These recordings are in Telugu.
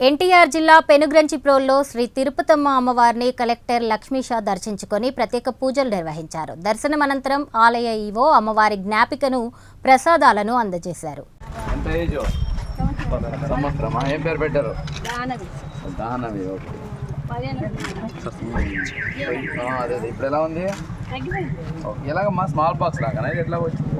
ఎన్టీఆర్ జిల్లా పెనుగ్రంచిప్రోల్లో శ్రీ తిరుపతమ్మ అమ్మవారిని కలెక్టర్ లక్ష్మీషా దర్శించుకొని ప్రత్యేక పూజలు నిర్వహించారు. దర్శనం అనంతరం ఆలయ ఈవో అమ్మవారి జ్ఞాపికను ప్రసాదాలను అందజేశారు. ఇప్పుడు ఎలా ఉంది. ఎలాగమ్మా? స్మాల్ బాక్స్ లాగా ఇది ఎట్లా వచ్చింది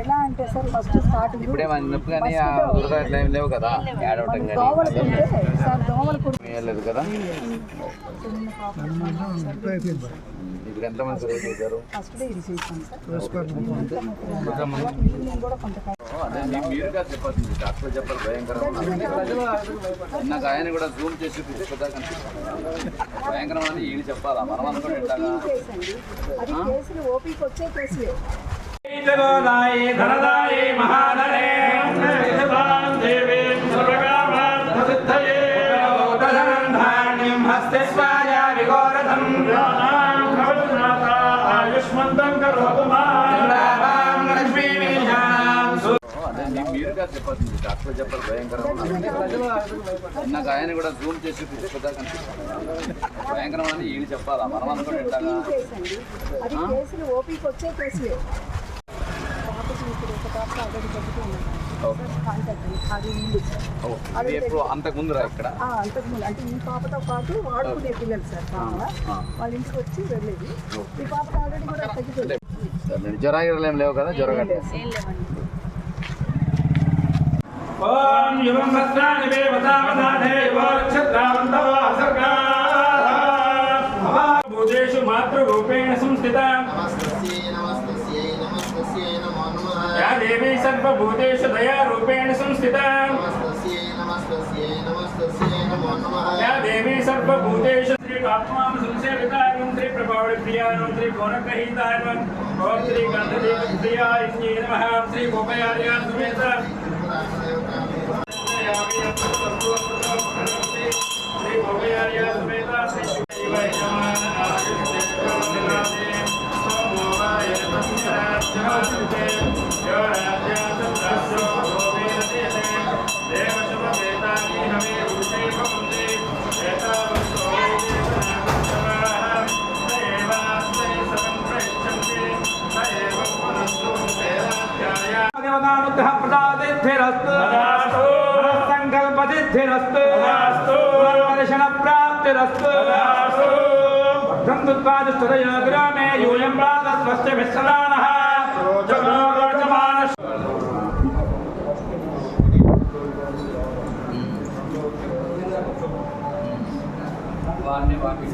ఎలా అంటే సార్ ఫస్ట్ స్టార్టింగ్ ఇప్పుడేమైనా నొప్పి కానీ ఆ దురద ఇట్లా ఏం లేవు కదా? ఏడవటం దోమలు కానీ సార్ దోమలు లేదు కదా? ఇప్పుడు ఎంతమంది సర్వీస్ చేశారు? ఫస్ట్ డే ఇది సార్. కూడా కొంత ఇందాక ఆయన కూడా జూమ్ చేసి చూపించదా కనిపిస్తుంది భయంకరం అని వీళ్ళు చెప్పాలా? మనం అనుకుంటే ఎట్లాగా చేసండి అది కేసులు ఓపీకి వచ్చే కేసులే. ధనదాయి మహాధనే దేవీం హస్తే స్వాయ విఘోరథం చెప్పాల్సింది డాక్టర్ చెప్పాలి ఇందాక ఆయన కూడా జూమ్ చేసి భయంకరం అని వీళ్ళు చెప్పాలా? మనం అనుకుంటే ఎట్లాగా చేసండి. అది కేసులు ఓపీకి వచ్చే కేసులే. పాపకి ఇప్పుడు ఒక పాప ఆల్రెడీ పెట్టుకున్నాను కాంటాక్ట్ అది ఉంది సార్ ఓ, ఇది ఎప్పుడు? అంతకు ముందురా ఇక్కడ అంతకుముందు. అంటే ఈ పాపతో పాటు వాడుకునే పిల్లలు సార్. వాళ్ళ ఇంటికి వచ్చి వెళ్ళేది. ఈ ఆల్రెడీ కూడా తగ్గిపోయింది. జ్వరాగిరలు లేవు కదా? జ్వరగట్ట ఓం యువం సత్రాని మే వదావదానే యువక్షత్రావంతవ అసర్గా భూతేషు మాతృరూపేణ సంస్థిత నమస్తస్యై నమస్తస్యై నమస్తస్యై నమో నమః యా దేవీ సర్వభూతేషు దయారూపేణ సంస్థిత నమస్తస్యై నమస్తస్యై నమస్తస్యై నమో నమః యా Thank you. सिद्धिरस्तु संकल्प सिद्धिरस्तु दर्शन प्राप्तिरस्तु ग्रामे यूयं प्रातस्वस्य विश्रदानः वाने वापस